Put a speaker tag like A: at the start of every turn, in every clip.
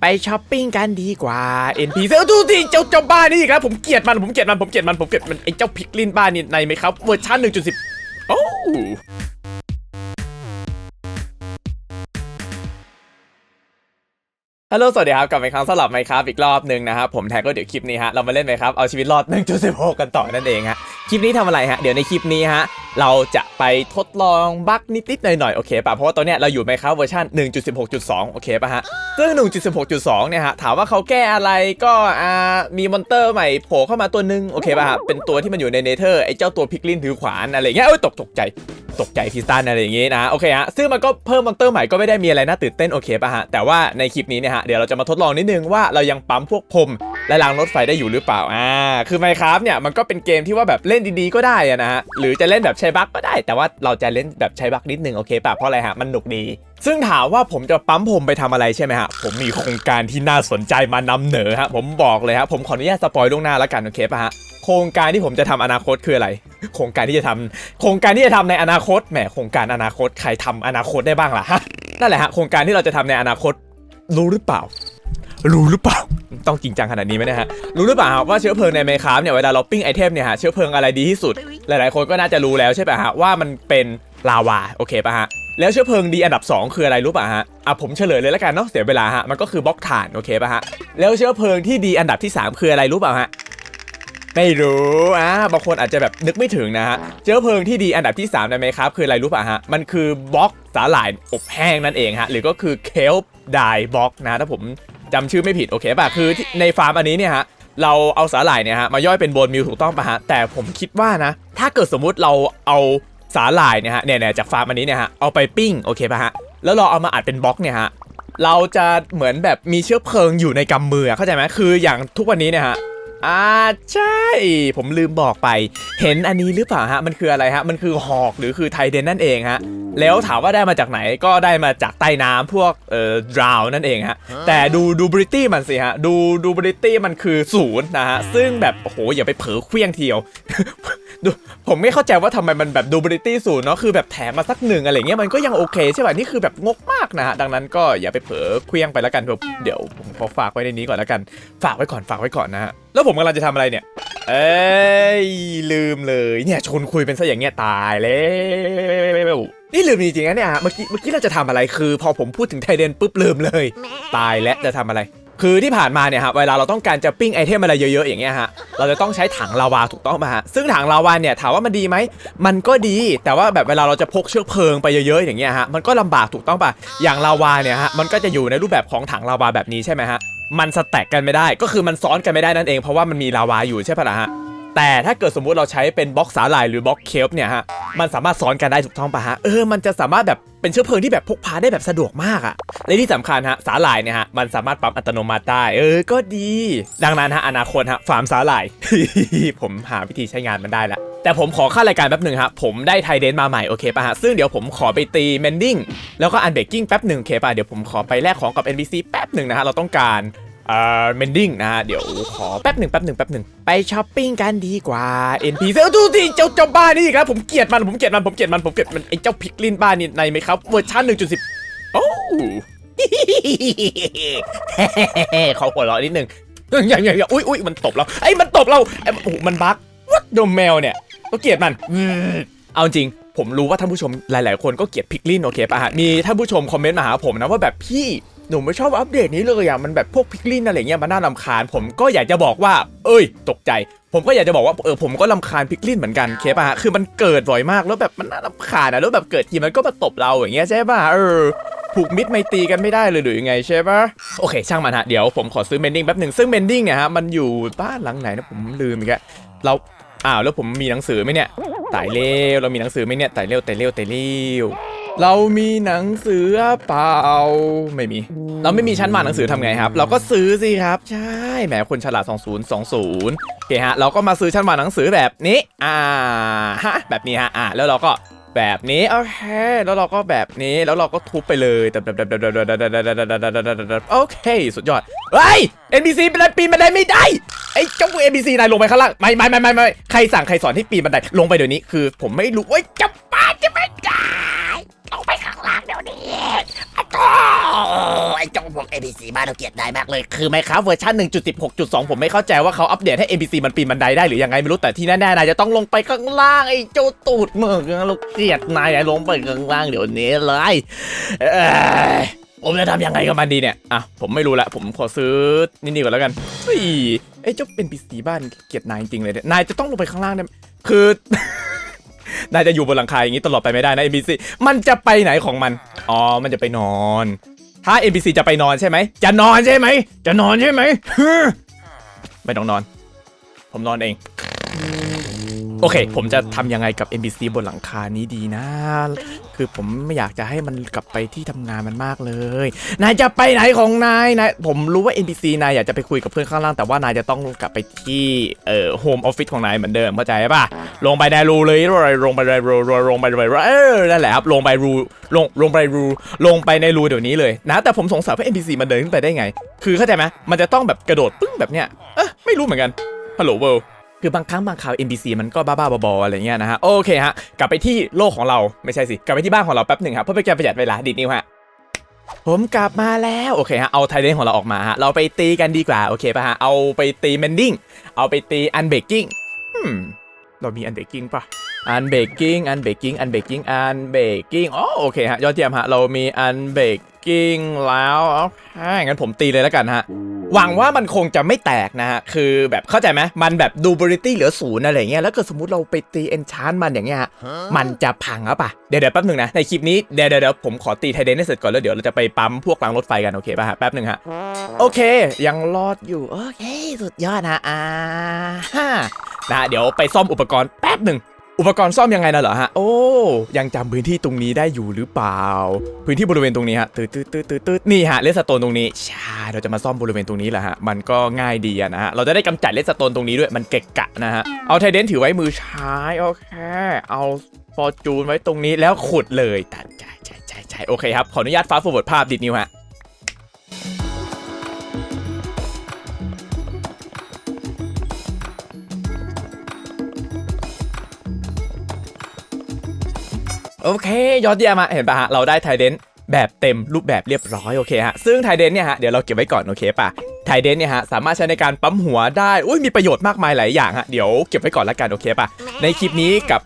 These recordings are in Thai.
A: ไปช้อปปิ้งกันดีกว่า NPC เออดูสิเจ้าเจ้าบ้านนี่อีกแล้วผมเกลียดมันผมเกลียดมันผมเกลียดมันผมเกลียดมันไอ้เจ้าพิกลินบ้านนี่ในไหมครับเวอร์ชัน1.10โอ้ฮัลโหลสวัสดีครับกลับมาอีกครั้งสำหรับไมครับอีกรอบหนึ่งนะครับผมแท็กก็เดี๋ยวคลิปนี้ฮะเรามาเล่นไหมครับเอาชีวิตรอด1.16กันต่อนั่นเองฮะคลิปนี้ทำอะไรฮะเดี๋ยวในคลิปนี้ฮะ เราจะไปทดลองบั๊กนิดๆหน่อยๆโอเคป่ะเพราะว่าตอนเนี้ยเราอยู่ไหมครับเวอร์ชัน1.16.2 โอเคป่ะฮะซึ่ง 1.16.2 เนี่ยฮะถามว่าเขาแก้อะไรก็อ่ามีมอนเตอร์ใหม่โผล่เข้ามาตัวหนึงโอเคป่ะฮะเป็นตัวที่มันอยู่ในเนเธอร์ไอ้เจ้าตัวพิกลินถือขวานอะไรอย่างเงี้ยเอ้ยตกตกใจตกใจพิสตันอะไรอย่างงี้นะโอเคฮะซึ่งมันก็เพิ่มมอนเตอร์ใหม่ก็ไม่ได้มีอะไรน่าตื่นเต้นโอเคป่ะฮะแต่ว่าในคลิปนี้เนี่ยฮะเดี๋ยวเราจะมาทดลองนิดนึงว่าเรายังปั๊มพวกพรม และรางรถไฟได้อยู่หรือเปล่า อ่า คือไมครับเนี่ยมันก็เป็นเกมที่ว่าแบบเล่นดีๆก็ได้นะฮะ หรือจะเล่นแบบใช้บั๊กก็ได้ แต่ว่าเราจะเล่นแบบใช้บั๊กนิดนึงโอเคป่ะ เพราะอะไรฮะ มันหนุกดี ซึ่งถามว่าผมจะปั๊มพรมไปทำอะไรใช่ไหมฮะ ผมมีโครงการที่น่าสนใจมานำเหนอฮะ ผมบอกเลยฮะ ผมขออนุญาตสปอยล่วงหน้าแล้วกันโอเคป่ะฮะโครงการที่ผมจะทำอนาคตคืออะไร โครงการที่จะทำโครงการที่จะทำในอนาคต แหม โครงการอนาคต ใครทำอนาคตได้บ้างล่ะฮะ นั่นแหละฮะ โครงการที่เราจะทำในอนาคต รู้หรือเปล่า รู้หรือเปล่าต้องจริงจังขนาดนี้ไหมนะฮะรู้หรือเปล่าว่าเชื้อเพลิงในเมค้าเนี่ยเวลาเราปิ้งไอเทมเนี่ยฮะเชื้อเพลิงอะไรดีที่สุด หลายๆ คนก็น่าจะรู้แล้วใช่ป่ะฮะว่ามันเป็นลาวาโอเคป่ะฮะแล้วเชื้อเพลิงดีอันดับ 2 คืออะไรรู้ป่ะฮะอะผมเฉลยเลยแล้วกันเนาะเสียเวลาฮะมันก็คือบล็อกถ่านโอเคป่ะฮะแล้วเชื้อเพลิงที่ดีอันดับที่ 3 คืออะไรรู้เปล่าฮะไม่รู้อะบางคนอาจจะแบบนึกไม่ถึงนะฮะเชื้อเพลิงที่ดีอันดับที่3ได้ไหมครับ คืออะไรรู้ป่ะฮะ มันคือบล็อกสาหร่ายอบแห้งนั่นเองฮะ หรือก็คือเคลป์ไดบล็อกนะถ้าผม จำชื่อไม่ผิดโอเคป่ะคือในฟาร์มอันนี้เนี่ยฮะเราเอาสาหร่ายเนี่ยฮะมาย่อยเป็นโบนมิลถูกต้องป่ะฮะแต่ผมคิดว่านะ ถ้าเกิดสมมุติเราเอาสาหร่ายเนี่ยฮะเนี่ยเนี่ยจากฟาร์มอันนี้เนี่ยฮะเอาไปปิ้งโอเคป่ะฮะแล้วเราเอามาอัดเป็นบล็อกเนี่ยฮะเราจะเหมือนแบบมีเชื้อเพลิงอยู่ในกำมือเข้าใจไหมคืออย่างทุกวันนี้เนี่ยฮะ อ่าใช่ ผมลืมบอกไป เห็นอันนี้หรือเปล่าฮะ มันคืออะไรฮะ มันคือหอกหรือคือไทเดนนั่นเองฮะ แล้วถามว่าได้มาจากไหนก็ได้มาจากใต้น้ำพวกเอ่อดราวนั่นเองฮะ แต่ดูดูบริตี้มันสิฮะ ดูดูบริตี้มันคือศูนย์นะฮะ ซึ่งแบบโอ้โหอย่าไปเผลอเคลี้ยงเทียวดูผมไม่เข้าใจว่าทำไมมันแบบดูบริตี้ศูนย์เนาะคือแบบแถมมาสักหนึ่งอะไรเงี้ยมันก็ยังโอเคใช่ป่ะนี่คือแบบงกมากนะฮะดังนั้นก็อย่าไปเผลอเคลี้ยงไปแล้วกันเดี๋ยวผมขอฝากไว้ในนี้ก่อนแล้วกัน ฝากไว้ก่อนฝากไว้ก่อนนะฮะแล้วผมกำลังจะทำอะไรเนี่ย เอ้ยลืมเลยเนี่ยชวนคุยเป็นซะอย่างเงี้ยตายแล้วนี่ลืมจริงๆนะเนี่ยฮะเมื่อกี้เมื่อกี้เราจะทำอะไรคือ พอผมพูดถึงไทเดนปุ๊บลืมเลย ตายและจะทำอะไร คือที่ผ่านมาเนี่ยฮะเวลาเราต้องการจะปิ้งไอเทมอะไรเยอะๆอย่างเงี้ยฮะเราจะต้องใช้ถังลาวาถูกต้องมาฮะซึ่งถังลาวาเนี่ยถามว่ามันดีไหมมันก็ดีแต่ว่าแบบเวลาเราจะพกเชื้อเพลิงไปเยอะๆอย่างเงี้ยฮะมันก็ลำบากถูกต้องป่ะอย่างลาวาเนี่ยฮะมันก็จะอยู่ในรูปแบบของถังลาวาแบบนี้ใช่ไหมฮะมันสแต็กกันไม่ได้ก็คือมันซ้อนกันไม่ได้นั่นเองเพราะว่ามันมีลาวาอยู่ใช่ปะล่ะฮะ แต่ถ้าเกิดสมมุติเราใช้เป็นบล็อกสาหร่ายหรือบล็อกเคลป์เนี่ยฮะมันสามารถซ้อนกันได้ถูกต้องปะฮะเออมันจะสามารถแบบเป็นเชื้อเพลิงที่แบบพกพาได้แบบสะดวกมากอะและที่สำคัญฮะสาหร่ายเนี่ยฮะมันสามารถปั๊มอัตโนมัติได้ เออก็ดี ดังนั้นฮะอนาคตฮะฟาร์มสาหร่าย ผมหาวิธีใช้งานมันได้ล้วแต่ผมขอค่ารายการแป๊บหนึ่งฮะผมได้ไทเดนมาใหม่โอเคปะฮะซึ่งเดี๋ยวผมขอไปตีเมนดิ้งแล้วก็อันเบกกิ้งแป๊บหนึ่งโอเคปะเดี๋ยวผมขอไปแลกของกับ NPC แป๊บหนึ่งนะฮะเราต้องการ เอ่อเมนดิ้งนะฮะ เดี๋ยวขอแป๊บหนึ่งแป๊บหนึ่งแป๊บหนึ่งไปช้อปปิ้งกันดีกว่า NPC เออดูสิเจ้าเจ้าบ้านนี่อีกแล้วผมเกลียดมันผมเกลียดมันผมเกลียดมันผมเกลียดมันไอ้เจ้าพิกลินบ้านนี่ในไหมครับเวอร์ชัน1.10โอ้ขอหัวเราะนิดนึงอย่างอย่างอย่างอุ้ยอุ้ยมันตบเราไอ้มันตบเราไอ้โอ้มันบั๊กวัดโดมแมวเนี่ยก็เกลียดมันเอาจริงผมรู้ว่าท่านผู้ชมหลาย ๆ คนก็เกลียดพิกลินโอเคป่ะฮะมีท่านผู้ชมคอมเมนต์มาหาผมนะว่าแบบพี่ หนูไม่ชอบอัปเดตนี้เลยอะมันแบบพวกพิกลินอะไรเงี้ยมันน่ารำคาญ ผมก็อยากจะบอกว่า เอ้ย ตกใจ ผมก็อยากจะบอกว่าเออผมก็รำคาญพิกลินเหมือนกันเคป่ะฮะคือมันเกิดบ่อยมากแล้วแบบมันน่ารำคาญอะแล้วแบบเกิดทีมันก็มาตบเราอย่างเงี้ยใช่ป่ะเออผูกมิตรไม่ตีกันไม่ได้เลยหรือยังไงใช่ปะโอเค ช่างมันฮะเดี๋ยวผมขอซื้อเมนดิ้งแป๊บหนึ่งซึ่งเมนดิ้งเนี่ยฮะมันอยู่บ้านหลังไหนนะผมลืมอีกแล้วเราอ้าวแล้วผมมีหนังสือไหมเนี่ยตายเร็วเรามีหนังสือไหมเนี่ยตายเร็วตายเร็วตายเร็ว เรามีหนังสือเปล่าไม่มี เราไม่มีชั้นวางหนังสือทำไงครับ เราก็ซื้อสิครับ ใช่แหมคนฉลาด 2020โอเคฮะเราก็มาซื้อชั้นวางหนังสือแบบนี้อ่าฮะแบบนี้ฮะอ่าแล้วเราก็แบบนี้โอเคแล้วเราก็แบบนี้แล้วเราก็ทุบไปเลยโอเค สุดยอดเฮ้ย NPC เป็นอะไรปีนบันไดไม่ได้ไอ้เจ้า NPC นายลงไปข้างล่างไม่ไม่ไม่ไม่ไม่ใครสั่งใครสอนให้ปีนบันไดลงไปเดี๋ยวนี้คือ ผมไม่รู้ว่าจะป้าจะไม่ได้ลง ไปข้างล่างเดี๋ยวนี้อ้เจ้าพวก NPC บ้านเราเกลียดนายมากเลย คือไหมครับเวอร์ชัน1.16.2 ผมไม่เข้าใจว่าเขาอัปเดตให้ NPC มันปีนบันไดได้หรือยังไงไม่รู้แต่ที่แน่ๆนายจะต้องลงไปข้างล่างไอ้เจ้าตูดมึงเราเกลียดนายลงไปข้างล่างเดี๋ยวนี้เลยเผมจะทำยังไงกับมันดีเนี่ย อะ ผมไม่รู้ละ ผมขอซื้อนี่ๆก่อนแล้วกันเฮ้ยไอ้เจ้าเป็นปีสีบ้านเกลียดนายจริงเลยเนี่ย นายจะต้องลงไปข้างล่างเนี่ยคือ นายจะอยู่บนหลังคาอย่างนี้ตลอดไปไม่ได้นะ NPC มันจะไปไหนของมัน อ๋อ มันจะไปนอน ถ้า NPC จะไปนอนใช่ไหม จะนอนใช่ไหม จะนอนใช่ไหมไม่ต้องนอน ผมนอนเอง โอเค ผมจะทำยังไงกับ NPC บนหลังคานี้ดีนะ คือผมไม่อยากจะให้มันกลับไปที่ทำงานมันมากเลย นายจะไปไหนของนายนายผมรู้ว่า NPC นายอยากจะไปคุยกับเพื่อนข้างล่าง แต่ว่านายจะต้องกลับไปที่เอ่อโฮมออฟฟิศของนายเหมือนเดิมเข้าใจป่ะ ลงไปในรูเลยลงไปในรูลงไปในรูเออนั่นแหละครับลงไปรูลงลงไปรูลงไปในรูเดี๋ยวนี้เลยนะแต่ผมสงสัยว่า NPC มันเดินขึ้นไปได้ไง คือเข้าใจไหมมันจะต้องแบบกระโดดปึ้งแบบเนี้ยเออไม่รู้เหมือนกันฮัลโหลเวิลด์ คือบางครั้งบางคราว NPC มันก็บ้าๆบอๆอะไรเงี้ยนะฮะ โอเคฮะ กลับไปที่โลกของเราไม่ใช่สิ กลับไปที่บ้านของเราแป๊บหนึ่งครับเพื่อเป็นการประหยัดเวลาดิดนิ้วฮะผมกลับมาแล้วโอเคฮะเอาไทเดนของเราออกมาฮะเราไปตีกันดีกว่าโอเคป่ะฮะเอาไปตีเมนดิ้งเอาไปตีอันเบกกิ้งอืมเรามีอันเบกกิ้งป่ะอันเบกกิ้งอันเบกกิ้งอันเบกกิ้งอันเบกกิ้งอ๋อโอเคฮะยอดเยี่ยมฮะเรามีอันเบก กิ้งแล้วโอเคงั้นผมตีเลยแล้วกันฮะหวังว่ามันคงจะไม่แตกนะฮะ คือแบบเข้าใจไหมมันแบบดูบริตี้เหลือศูนย์อะไรเงี้ย แล้วเกิดสมมติเราไปตีเอนชานมันอย่างเงี้ยฮะมันจะพังหรือเปล่าเดี๋ยวเดี๋ยวแป๊บหนึ่งนะ ในคลิปนี้เดี๋ยวเดี๋ยวเดี๋ยวผมขอตีไทเดนให้เสร็จก่อนแล้วเดี๋ยวเราจะไปปั๊มพวกรางรถไฟกันโอเคป่ะฮะแป๊บหนึ่งฮะ โอเค ยังรอดอยู่ โอเค สุดยอดนะอ่าฮะนะฮะเดี๋ยวไปซ่อมอุปกรณ์แป๊บหนึ่ง อุปกรณ์ซ่อมยังไงนะเหรอฮะ โอ้ ยังจำพื้นที่ตรงนี้ได้อยู่หรือเปล่า พื้นที่บริเวณตรงนี้ฮะตืดตืดตืดตืดตืดนี่ฮะเลสโตนตรงนี้ใช่เราจะมาซ่อมบริเวณตรงนี้แหละฮะ มันก็ง่ายดีนะฮะ เราจะได้กำจัดเลสโตนตรงนี้ด้วย มันเกะกะนะฮะ เอาไทเดนถือไว้มือซ้ายโอเค เอาฟอร์จูนไว้ตรงนี้แล้วขุดเลยตัดใช่ใช่ใช่ใช่โอเคครับ ขออนุญาตฟ้าฟอร์เวิร์ดภาพดิดนิ้วฮะ โอเค ยอดเยี่ยมอะเห็นปะฮะ เราได้ไทเดนแบบเต็มรูปแบบเรียบร้อยโอเคฮะ ซึ่งไทเดนเนี่ยฮะ เดี๋ยวเราเก็บไว้ก่อนโอเคปะไทเดนเนี่ยฮะ สามารถใช้ในการปั๊มหัวได้ อุ้ยมีประโยชน์มากมายหลายอย่างฮะ เดี๋ยวเก็บไว้ก่อนละกันโอเคปะในคลิปนี้กับ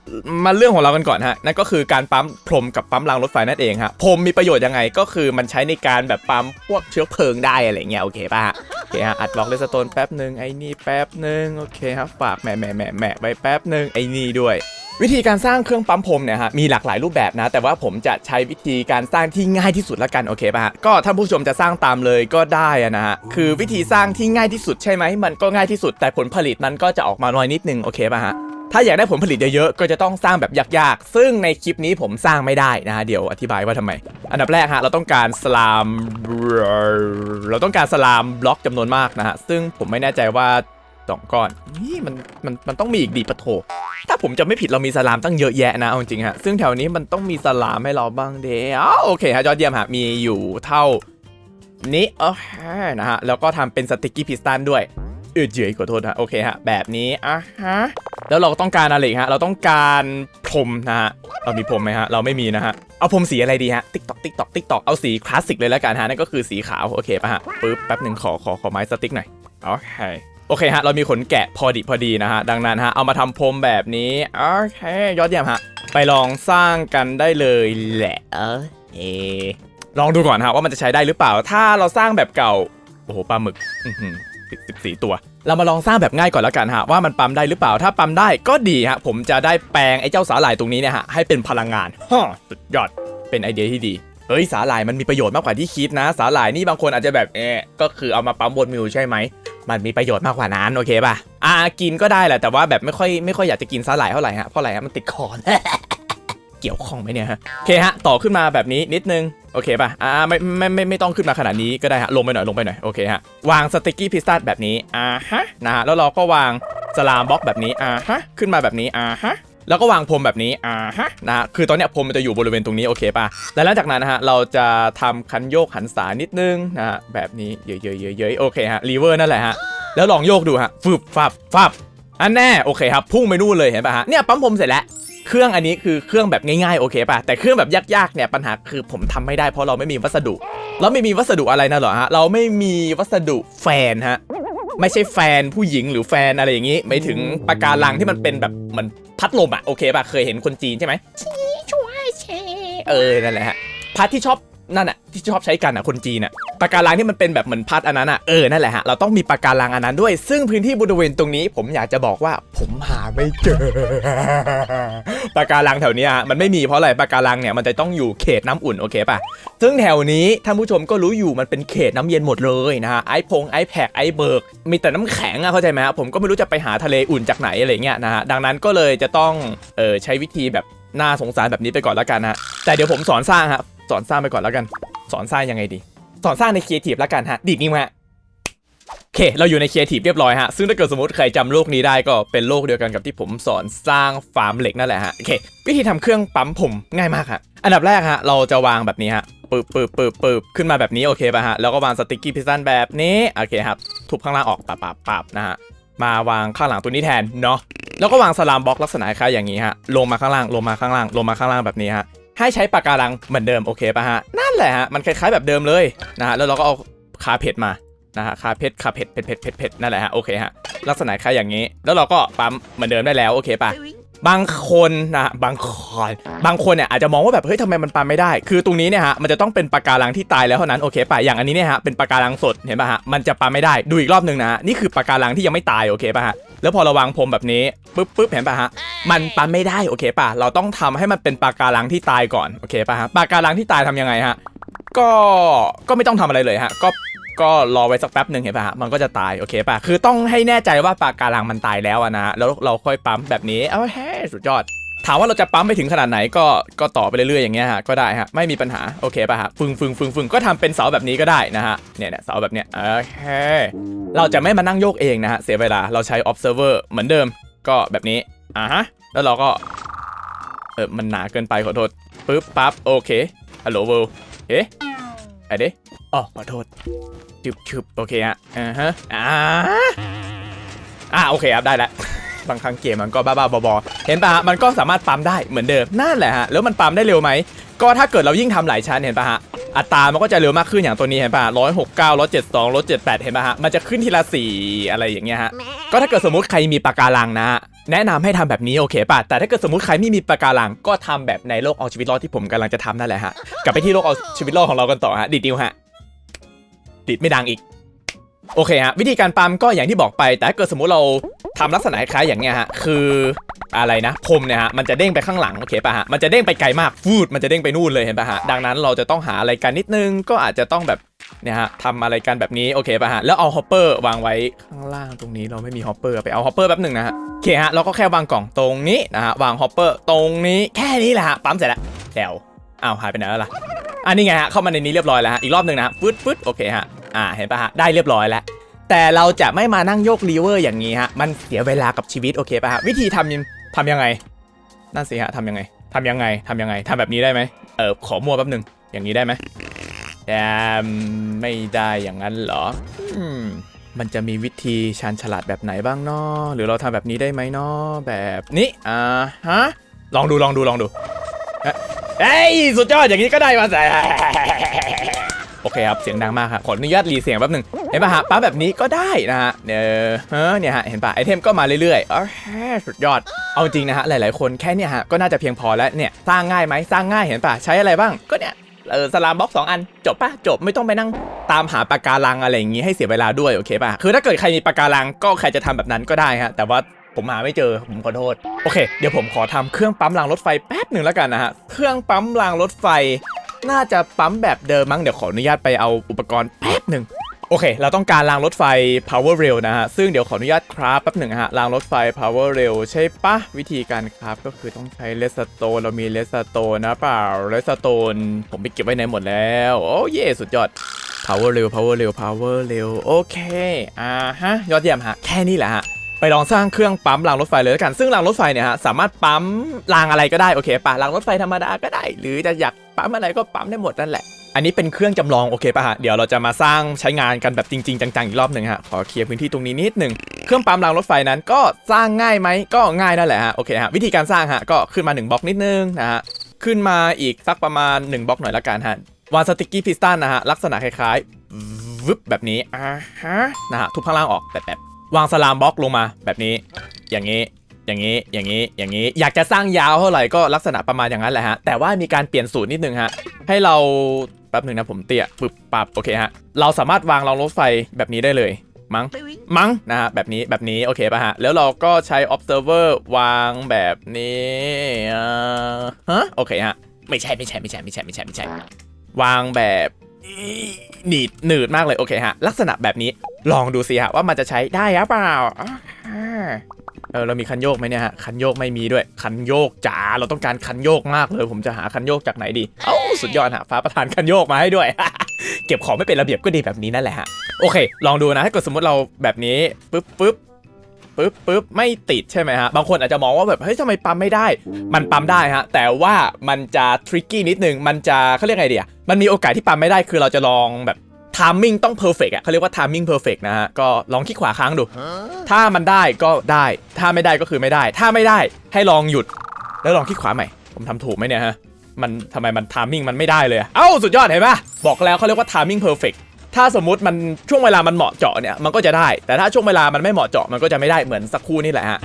A: มาเรื่องของเรากันก่อนฮะ นั่นก็คือการปั๊มพรมกับปั๊มรางรถไฟนั่นเองฮะ พรมมีประโยชน์ยังไงก็คือมันใช้ในการแบบปั๊มพวกเชื้อเพลิงได้อะไรเงี้ยโอเคปะฮะโอเคฮะ อัดบล็อกเลสโตนแป๊บหนึ่งไอ้นี่แป๊บหนึ่งโอเคครับฝากแหม่แหม่แหม่แม่ไว้แป๊บหนึ่งไอ้นี่ด้วย วิธีการสร้างเครื่องปั๊มพรมเนี่ยฮะมีหลากหลายรูปแบบนะ แต่ว่าผมจะใช้วิธีการสร้างที่ง่ายที่สุดละกันโอเคป่ะฮะก็ท่านผู้ชมจะสร้างตามเลยก็ได้อะนะฮะคือวิธีสร้างที่ง่ายที่สุดใช่ไหมมันก็ง่ายที่สุด แต่ผลผลิตมันก็จะออกมาน้อยนิดนึงโอเคป่ะฮะถ้าอยากได้ผลผลิตเยอะๆ ก็จะต้องสร้างแบบยากๆ ซึ่งในคลิปนี้ผมสร้างไม่ได้นะฮะ เดี๋ยวอธิบายว่าทำไม อันดับแรกฮะ เราต้องการสลาม เราต้องการสลามบล็อกจำนวนมากนะฮะ ซึ่งผมไม่แน่ใจว่า สองก้อน นี่มันมันมันต้องมีอีกดีปะโถ ถ้าผมจะไม่ผิดเรามีสลามตั้งเยอะแยะนะเอาจริงฮะ ซึ่งแถวนี้มันต้องมีสลามให้เราบ้างเด้อโอเคฮะยอดเยี่ยมฮะ มีอยู่เท่านี้โอเคนะฮะ แล้วก็ทำเป็นสติกกี้พิสตันด้วยเออเจ๋ยขอโทษนะโอเคฮะ แบบนี้อะฮะ แล้วเราต้องการอะไรฮะ เราต้องการพรมนะฮะ เรามีพรมไหมฮะ เราไม่มีนะฮะ เอาพรมสีอะไรดีฮะ ติ๊กตอกติ๊กตอกติ๊กตอกเอาสีคลาสสิกเลยแล้วกันฮะ นั่นก็คือสีขาว โอเคป่ะฮะ ปึ๊บ แป๊บหนึ่งขอขอขอไม้สติ๊กหน่อย โอเค โอเคฮะ เรามีขนแกะพอดีพอดีนะฮะ ดังนั้นฮะ เอามาทำพรมแบบนี้ โอเค ยอดเยี่ยมฮะ ไปลองสร้างกันได้เลยแหละเอเอลองดูก่อนฮะว่ามันจะใช้ได้หรือเปล่า ถ้าเราสร้างแบบเก่า โอ้โห ปลาหมึกสิบสี่ตัว เรามาลองสร้างแบบง่ายก่อนแล้วกันฮะ ว่ามันปั๊มได้หรือเปล่า ถ้าปั๊มได้ก็ดีฮะ ผมจะได้แปลงไอ้เจ้าสาหร่ายตรงนี้เนี่ยฮะ ให้เป็นพลังงานฮ่อสุดยอด เป็นไอเดียที่ดี เฮ้ยสาหร่ายมันมีประโยชน์มากกว่าที่คิดนะ สาหร่ายนี่บางคนอาจจะแบบเออก็คือเอามาปั๊มบนมิวใช่ไหมมันมีประโยชน์มากกว่านั้นโอเคป่ะอ่ากินก็ได้แหละแต่ว่าแบบไม่ค่อยไม่ค่อยอยากจะกินสาหร่ายเท่าไหร่ฮะเพราะอะไรฮะมันติดคอเกี่ยวข้องไหมเนี่ยฮะโอเคฮะต่อขึ้นมาแบบนี้นิดนึงโอเคป่ะอ่าไม่ไม่ไม่ไม่ต้องขึ้นมาขนาดนี้ก็ได้ฮะลงไปหน่อยลงไปหน่อยโอเคฮะวางสติกกี้พิซซ่าแบบนี้อ่าฮะนะฮะแล้วเราก็วางสลามบล็อกแบบนี้อ่าฮะขึ้นมาแบบนี้อ่าฮะ แล้วก็วางพรมแบบนี้อ่าฮะนะฮะคือตอนเนี้ยพรมมันจะอยู่บริเวณตรงนี้โอเคป่ะแล้วหลังจากนั้นนะฮะเราจะทำคันโยกหันษานิดนึงนะฮะแบบนี้เยอะๆเยอะๆโอเคฮะรีเวอร์นั่นแหละฮะแล้วลองโยกดูฮะฟึบฟับฟับอันแน่โอเคครับพุ่งไปนู่นเลยเห็นป่ะฮะเนี่ยปั๊มพรมเสร็จแล้วเครื่องอันนี้คือเครื่องแบบง่ายๆโอเคป่ะแต่เครื่องแบบยากๆเนี่ยปัญหาคือผมทำไม่ได้เพราะเราไม่มีวัสดุแล้วไม่มีวัสดุอะไรนะเหรอฮะเราไม่มีวัสดุแฟนฮะ ไม่ใช่แฟนผู้หญิงหรือแฟนอะไรอย่างนี้ไม่ถึงปะการังที่มันเป็นแบบเหมือนพัดลมอะโอเคป่ะเคยเห็นคนจีนใช่ไหมชีช่วยเชเออนั่นแหละฮะพัดที่ชอบ นั่นอะที่ชอบใช้กันอะคนจีนอะปะการังที่มันเป็นแบบเหมือนพัดอันนั้นอะเออนั่นแหละฮะเราต้องมีปะการังอันนั้นด้วย ซึ่งพื้นที่บริเวณตรงนี้ ผมอยากจะบอกว่าผมหาไม่เจอปะการังแถวนี้ยฮะมันไม่มีเพราะอะไรปะการังเนี่ยมันจะต้องอยู่เขตน้ำอุ่นโอเคป่ะซึ่งแถวนี้ท่านผู้ชมก็รู้อยู่มันเป็นเขตน้ำเย็นหมดเลยนะฮะไอพงไอแพกไอเบิร์กมีแต่น้ำแข็งอะเข้าใจไหมฮะผมก็ไม่รู้จะไปหาทะเลอุ่นจากไหนอะไรเงี้ยนะฮะดังนั้นก็เลยจะต้องเออใช้วิธีแบบน่าสงสารแบบนี้ไปก่อนแล้วกันนะแต่เดี๋ยวผมสอนสร้างฮะ สอนสร้างไปก่อนแล้วกัน สอนสร้างยังไงดี สอนสร้างในครีเอทีฟแล้วกันฮะ ดีดนิ้วฮะโอเค เราอยู่ในครีเอทีฟเรียบร้อยฮะ ซึ่งถ้าเกิดสมมติใครจำโลกนี้ได้ก็เป็นโลกเดียวกันกับที่ผมสอนสร้างฟาร์มเหล็กนั่นแหละฮะ โอเค วิธีทำเครื่องปั๊มผมง่ายมากฮะ อันดับแรกฮะ เราจะวางแบบนี้ฮะปึบปึบปึบปึบขึ้นมาแบบนี้โอเคป่ะฮะ แล้วก็วางสติ๊กกี้พิซซันแบบนี้ โอเคครับ ทุบข้างล่างออกปับปับปับนะฮะ มาวางข้างหลังตัวนี้แทนเนาะ แล้วก็วางสลามบล็อกลักษณะคล้ายอย่างนี้ฮะ ลงมาข้างล่าง ลงมาข้างล่าง ลงมาข้างล่างแบบนี้ฮะ ให้ใช้ปากการังเหมือนเดิมโอเคป่ะฮะนั่นแหละฮะมันคล้ายๆแบบเดิมเลยนะฮะแล้วเราก็เอาคาเพชรมานะฮะคาเพชรคาเพชรเผ็ดเผ็ดเผ็ดเผ็ดนั่นแหละฮะโอเคฮะลักษณะคล้ายอย่างนี้ แล้วเราก็ปั๊มเหมือนเดิมได้แล้วโอเคป่ะบางคนนะบางคนบางคนเนี่ยอาจจะมองว่าแบบเฮ้ยทำไมมันปาไม่ได้ คือตรงนี้เนี่ยฮะมันจะต้องเป็นปะการังที่ตายแล้วเท่านั้นโอเคป่ะอย่างอันนี้เนี่ยฮะเป็นปะการังสดเห็นป่ะฮะมันจะปาไม่ได้ดูอีกรอบหนึ่งนะฮะนี่คือปะการังที่ยังไม่ตายโอเคป่ะฮะ แล้วพอเราวางพรมแบบนี้ปึ๊บปึ๊บเห็นป่ะฮะมันปั๊มไม่ได้โอเคป่ะเราต้องทำให้มันเป็นปาการังที่ตายก่อนโอเคป่ะฮะปาการังที่ตายทำยังไงฮะก็ก็ไม่ต้องทำอะไรเลยฮะก็ก็รอไว้สักแป๊บหนึ่งเห็นป่ะฮะมันก็จะตายโอเคป่ะคือต้องให้แน่ใจว่าปาการังมันตายแล้วนะแล้วเราค่อยปั๊มแบบนี้เอาแฮ้สุดยอด ถามว่าเราจะปั๊มไปถึงขนาดไหนก็ก็ต่อไปเรื่อยๆอย่างเงี้ยฮะก็ได้ฮะไม่มีปัญหาโอเคป่ะฮะฟึงฟึงฟึงฟึงก็ทำเป็นเสาแบบนี้ก็ได้นะฮะเนี่ยเนี่ยเสาแบบเนี้ยโอเคเราจะไม่มานั่งโยกเองนะฮะเสียเวลาเราใช้ observer เหมือนเดิมก็แบบนี้อ่าฮะแล้วเราก็เออมันหนาเกินไปขอโทษปึ๊บปั๊บโอเคฮัลโหลเวิลเอ๊ะไอเด้อ๋อขอโทษจึบชึบโอเคฮะอ่าฮะอ่าอ่าโอเคครับได้แล้ว บางครั้งเกมมันก็บ้าๆบอๆเห็นปะฮะมันก็สามารถปั๊มได้เหมือนเดิมนั่นแหละฮะแล้วมันปั๊มได้เร็วไหมก็ถ้าเกิดเรายิ่งทำหลายชั้นเห็นปะฮะอัตรามันก็จะเร็วมากขึ้นอย่างตัวนี้เห็นปะร้อยหกเก้าร้อยเจ็ดสองร้อยเจ็ดแปดเห็นปะฮะมันจะขึ้นทีละสี่อะไรอย่างเงี้ยฮะก็ถ้าเกิดสมมติใครมีปากการังนะแนะนำให้ทำแบบนี้โอเคป่ะแต่ถ้าเกิดสมมติใครไม่มีปากการังก็ทำแบบในโลกเอาชีวิตรอดที่ผมกำลังจะทำนั่นแหละฮะกลับไปที่โลกเอาชีวิตรอดของเรากันต่อฮะดิดดิวฮะดิดไม่ดังอีก โอเคฮะวิธีการปั๊มก็อย่างที่บอกไป แต่ถ้าเกิดสมมุติเราทำลักษณะคล้ายอย่างเงี้ยฮะคืออะไรนะพรมเนี่ยฮะมันจะเด้งไปข้างหลังโอเคป่ะฮะมันจะเด้งไปไกลมากฟูดมันจะเด้งไปนู่นเลยเห็นป่ะฮะดังนั้นเราจะต้องหาอะไรกันนิดนึงก็อาจจะต้องแบบเนี่ยฮะทำอะไรกันแบบนี้โอเคป่ะฮะแล้วเอาฮอปเปอร์วางไว้ข้างล่างตรงนี้เราไม่มีฮอปเปอร์ไปเอาฮอปเปอร์แป๊บหนึ่งนะฮะโอเคฮะเราก็แค่วางกล่องตรงนี้นะฮะวางฮอปเปอร์ตรงนี้แค่นี้แหละฮะปั๊มเสร็จแล้วแถวอ้าวหายไปไหนแล้วล่ะอันนี้ไงฮะเข้ามาในนี้เรียบร้อยแล้วฮะอีกรอบหนึ่งนะฮะฟึดฟึดโอเคฮะ อ่าเห็นปะฮะได้เรียบร้อยแล้วแต่เราจะไม่มานั่งโยกลีเวอร์อย่างนี้ฮะมันเสียเวลากับชีวิตโอเคปะฮะวิธีทำยังทำยังไงนั่นสิฮะทำยังไงทำยังไงทำยังไงทำแบบนี้ได้ไหมเออขอมัวแป๊บหนึ่งอย่างนี้ได้ไหมแต่ไม่ได้อย่างนั้นเหรอมันจะมีวิธีชาญฉลาดแบบไหนบ้างเนาะหรือเราทำแบบนี้ได้ไหมเนาะแบบนี้อ่าฮะลองดูลองดูลองดูเอ๊ะเอ้ยสุดยอดอย่างนี้ก็ได้มาแต่ โอเคครับ เสียงดังมากครับขออนุญาตรีเสียงแป๊บหนึ่งเห็นป่ะฮะปั๊บแบบนี้ก็ได้นะฮะเนี่ยเออเนี่ยฮะเห็นป่ะไอเทมก็มาเรื่อยๆโอเคสุดยอดเอาจริงนะฮะหลายๆ คนแค่เนี่ยฮะก็น่าจะเพียงพอแล้วเนี่ยสร้างง่ายไหมสร้างง่ายเห็นป่ะใช้อะไรบ้างก็เนี่ยเออสลามบล็อกสองอัน จบป่ะจบไม่ต้องไปนั่งตามหาปากการังอะไรอย่างงี้ให้เสียเวลาด้วยโอเคป่ะคือถ้าเกิดใครมีปากการังก็ใครจะทำแบบนั้นก็ได้ฮะแต่ว่าผมหาไม่เจอผมขอโทษ โอเค เดี๋ยวผมขอทำเครื่องปั๊มรางรถไฟแป๊บหนึ่งแล้วกันนะฮะ เครื่องปั๊มรางรถไฟ น่าจะปั๊มแบบเดิมมั้งเดี๋ยวขออนุญาตไปเอาอุปกรณ์แป๊บหนึ่งโอเค เราต้องการรางรถไฟ power rail นะฮะ ซึ่งเดี๋ยวขออนุญาตคราฟแป๊บหนึ่งฮะ รางรถไฟ power rail ใช่ปะ วิธีการคราฟก็คือต้องใช้เลสโตนเรามีเลสโตนนะเปล่าเลสโตนผมไปเก็บไว้ในหมดแล้ว โอ้เย่สุดยอด power rail power rail power rail โอเค อ่าฮะ ยอดเยี่ยมฮะ แค่นี้แหละฮะ ไปลองสร้างเครื่องปั๊มรางรถไฟเลยแล้วกันซึ่งรางรถไฟเนี่ยฮะสามารถปั๊มรางอะไรก็ได้โอเคปะรางรถไฟธรรมดาก็ได้ หรือจะอยากปั๊มอะไรก็ปั๊มได้หมดนั่นแหละ อันนี้เป็นเครื่องจำลองโอเคป่ะฮะเดี๋ยวเราจะมาสร้างใช้งานกันแบบจริง ๆ จังๆอีกรอบหนึ่งฮะขอเคลียร์พื้นที่ตรงนี้นิดหนึ่งเครื่องปั๊มรางรถไฟนั้นก็สร้างง่ายไหมก็ง่ายนั่นแหละฮะโอเคฮะวิธีการสร้างฮะก็ขึ้นมา 1บล็อกนิดนึงนะฮะขึ้นมาอีกสักประมาณ 1บล็อกหน่อยละกันฮะวางสติกกี้พิสตันนะฮะลักษณะคล้ายๆวึบแบบนี้อ่าฮะนะฮะทุบข้างล่างออกแบบ วางสลามบล็อกลงมาแบบนี้ อย่างนี้ อย่างนี้ อย่างนี้ อย่างนี้ อยากจะสร้างยาวเท่าไหร่ก็ลักษณะประมาณอย่างนั้นแหละฮะ แต่ว่ามีการเปลี่ยนสูตรนิดนึงฮะ ให้เราแป๊บหนึ่งนะผมเตี้ยปึบปับโอเคฮะ เราสามารถวางรางรถไฟแบบนี้ได้เลย มั้ง มั้งนะฮะ แบบนี้ แบบนี้ โอเคป่ะฮะ แล้วเราก็ใช้ observer วางแบบนี้อ่าฮะ โอเคฮะ ไม่ใช่ ไม่ใช่ ไม่ใช่ ไม่ใช่ ไม่ใช่ ไม่ใช่ วางแบบ หนีดหนืดมากเลยโอเคฮะ ลักษณะแบบนี้ลองดูสิฮะว่ามันจะใช้ได้หรือเปล่าเออเรามีคันโยกไหมเนี่ยฮะคันโยกไม่มีด้วย คันโยกจ๋าเราต้องการคันโยกมากเลย ผมจะหาคันโยกจากไหนดี เอ้าสุดยอดฮะฟ้าประทานคันโยกมาให้ด้วย เก็บของไม่เป็นระเบียบก็ดีแบบนี้นั่นแหละฮะโอเค ลองดูนะถ้าเกิดสมมติเราแบบนี้ปึ๊บปึ๊บ ปึ๊บปึ๊บไม่ติดใช่ไหมฮะ บางคนอาจจะมองว่าแบบเฮ้ยทำไมปั๊มไม่ได้ มันปั๊มได้ฮะ แต่ว่ามันจะทริกกี้นิดนึง มันจะเขาเรียกไงดีอะมันมีโอกาสที่ปั๊มไม่ได้คือเราจะลองแบบทามมิ่งต้องเพอร์เฟกอะเขาเรียกว่าทามมิ่งเพอร์เฟกนะฮะ ก็ลองคลิกขวาค้างดู ถ้ามันได้ก็ได้ ถ้าไม่ได้ก็คือไม่ได้ ถ้าไม่ได้ให้ลองหยุด แล้วลองคลิกขวาใหม่ ผมทำถูกไหมเนี่ยฮะ มันทำไมมันทามมิ่งมันไม่ได้เลยอะเอ้าสุดยอดเห็นปะบอกแล้วเขาเรียกว่าทามมิ่งเพอร์เฟก ถ้าสมมติมันช่วงเวลามันเหมาะเจาะเนี่ยมันก็จะได้ แต่ถ้าช่วงเวลามันไม่เหมาะเจาะมันก็จะไม่ได้เหมือนสักครู่นี่แหละฮะ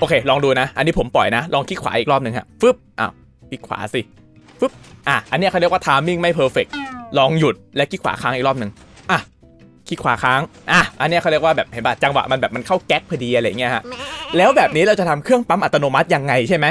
A: โอเค ลองดูนะ อันนี้ผมปล่อยนะ ลองคลิกขวาอีกรอบหนึ่งฮะฟึบอ้าวคลิกขวาสิฟึบอะอันนี้เขาเรียกว่าทามมิ่งไม่เพอร์เฟกลองหยุดและคลิกขวาค้างอีกรอบหนึ่งอะคลิกขวาค้างอะอันนี้เขาเรียกว่าแบบเห็นป่ะจังหวะมันแบบมันเข้าแก๊กพอดีอะไรเงี้ยฮะแล้วแบบนี้เราจะทำเครื่องปั๊มอัตโนมัติยังไงใช่ไหม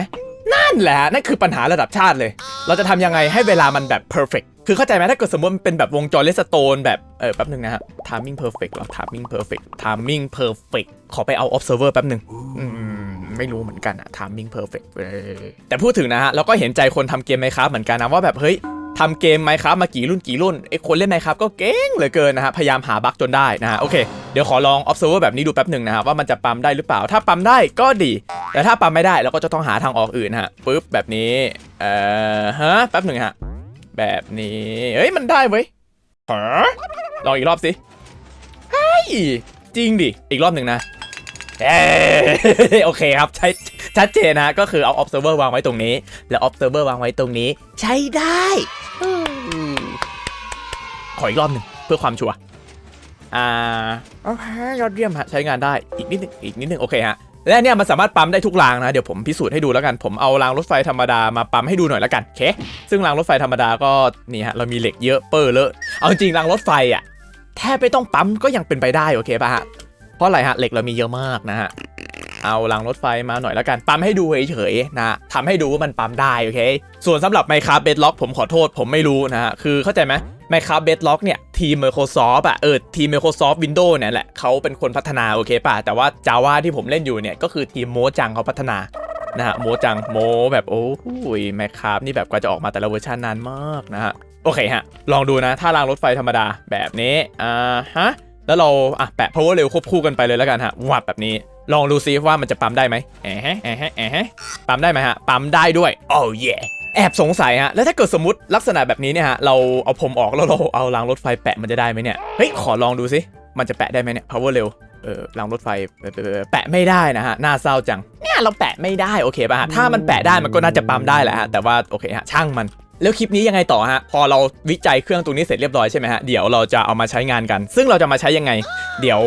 A: นั่นแหละนั่นคือปัญหาระดับชาติเลย เราจะทำยังไงให้เวลามันแบบ perfect คือเข้าใจไหมถ้าเกิดสมมติมันเป็นแบบวงจรเลสโตนแบบ เออแป๊บหนึ่งนะฮะ timing perfect หรอ timing perfect timing perfect ขอไปเอา observer แป๊บหนึ่งอืมไม่รู้เหมือนกันอะ timing perfect เออแต่พูดถึงนะฮะ เราก็เห็นใจคนทำเกมไมครับเหมือนกันนะว่าแบบเฮ้ยทำเกมไมครับมากี่รุ่นกี่รุ่นไอ้คนเล่นไมครับก็เก่งเหลือเกินนะฮะพยายามหาบั๊กจนได้นะฮะโอเคเดี๋ยวขอลอง observer แบบนี้ดูแป๊บหนึ่งนะฮะว่ามันจะปั๊มได้หรือเปล่า ถ้าปั๊มได้ก็ดี แต่ถ้าปั๊มไม่ได้เราก็จะต้องหาทางออกอื่นฮะปุ๊บแบบนี้เอ่อฮะแป๊บหนึ่งฮะ แบบนี้ เฮ้ย มันได้เว้ยฮะลองอีกรอบสิเฮ้ยจริงดิ อีกรอบหนึ่งนะเอ้ยโอเคครับใช้ชัดเจนนะก็คือเอา observer วางไว้ตรงนี้ แล้ว observer วางไว้ตรงนี้ ใช้ได้ขออีกรอบหนึ่งเพื่อความชัวร์อ่าโอเคยอดเยี่ยมฮะใช้งานได้อีกนิดนึงอีกนิดนึงโอเคฮะ และเนี่ยมันสามารถปั๊มได้ทุกรางนะ เดี๋ยวผมพิสูจน์ให้ดูแล้วกัน ผมเอารางรถไฟธรรมดามาปั๊มให้ดูหน่อยแล้วกันเค ซึ่งรางรถไฟธรรมดาก็นี่ฮะเรามีเหล็กเยอะเปอร์เลอะเอาจริงรางรถไฟอะแทบไม่ต้องปั๊มก็ยังเป็นไปได้โอเคป่ะฮะเพราะอะไรฮะเหล็กเรามีเยอะมากนะฮะ เอารางรถไฟมาหน่อยแล้วกัน ปั๊มให้ดูเฉยๆนะทำให้ดูว่ามันปั๊มได้โอเค ส่วนสำหรับ Minecraft Bedrock ผมขอโทษผมไม่รู้นะฮะคือเข้าใจไหม Minecraft Bedrock เนี่ย ทีม Microsoft อะเออทีม Microsoft Windows เนี่ยแหละเขาเป็นคนพัฒนาโอเคป่ะ แต่ว่า Java ที่ผมเล่นอยู่เนี่ย ก็คือทีมโมจังเขาพัฒนานะฮะโมจังโมแบบโอ้ย Minecraft นี่แบบกว่าจะออกมาแต่ละเวอร์ชันนานมากนะฮะโอเคฮะ ลองดูนะ ถ้ารางรถไฟธรรมดาแบบนี้ อ่าฮะ แล้วเราอะแปะ power เร็วควบคู่กันไปเลยแล้วกันฮะวับแบบนี้ ลองดูซิว่ามันจะปั๊มได้ไหมแอะฮะแอะฮะแอะฮะปั๊มได้ไหมฮะ ปั๊มได้ด้วย โอ้ยแอบสงสัยฮะ แล้วถ้าเกิดสมมติลักษณะแบบนี้เนี่ยฮะ เราเอาผมออกแล้วเราเอารางรถไฟแปะมันจะได้ไหมเนี่ย เฮ้ย ขอลองดูซิ มันจะแปะได้ไหมเนี่ย power เร็ว เออรางรถไฟแปะแปะแปะแปะไม่ได้นะฮะ น่าเศร้าจัง เนี่ยเราแปะไม่ได้โอเคป่ะฮะ ถ้ามันแปะได้มันก็น่าจะปั๊มได้แหละฮะ แต่ว่าโอเคฮะ ช่างมัน แล้วคลิปนี้ยังไงต่อฮะ พอเราวิจัยเครื่องตรงนี้เสร็จเรียบร้อยใช่ไหมฮะ เดี๋ยวเราจะเอามาใช้งานกัน ซึ่งเราจะมาใช้ยังไง เดี๋ยว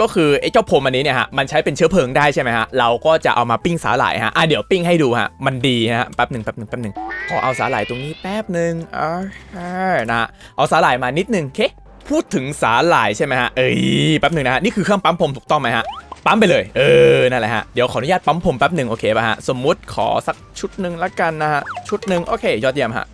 A: ก็คือไอ้เจ้าพรมอันนี้เนี่ยฮะ มันใช้เป็นเชื้อเพลิงได้ใช่ไหมฮะ เราก็จะเอามาปิ้งสาหร่ายฮะ อะเดี๋ยวปิ้งให้ดูฮะ มันดีฮะ แป๊บหนึ่งแป๊บหนึ่งแป๊บหนึ่งขอเอาสาหร่ายตรงนี้แป๊บหนึ่งอ่านะเอาสาหร่ายมานิดหนึ่งเคพูดถึงสาหร่ายใช่ไหมฮะ เอ้ยแป๊บหนึ่งนะฮะ นี่คือเครื่องปั๊มพรมถูกต้องไหมฮะ ปั๊มไปเลย เออ นั่นแหละฮะ เดี๋ยวขออนุญาตปั๊มผมแป๊บหนึ่งโอเคป่ะฮะ สมมุติขอสักชุดหนึ่งละกันนะฮะ ชุดหนึ่งโอเค ยอดเยี่ยมฮะ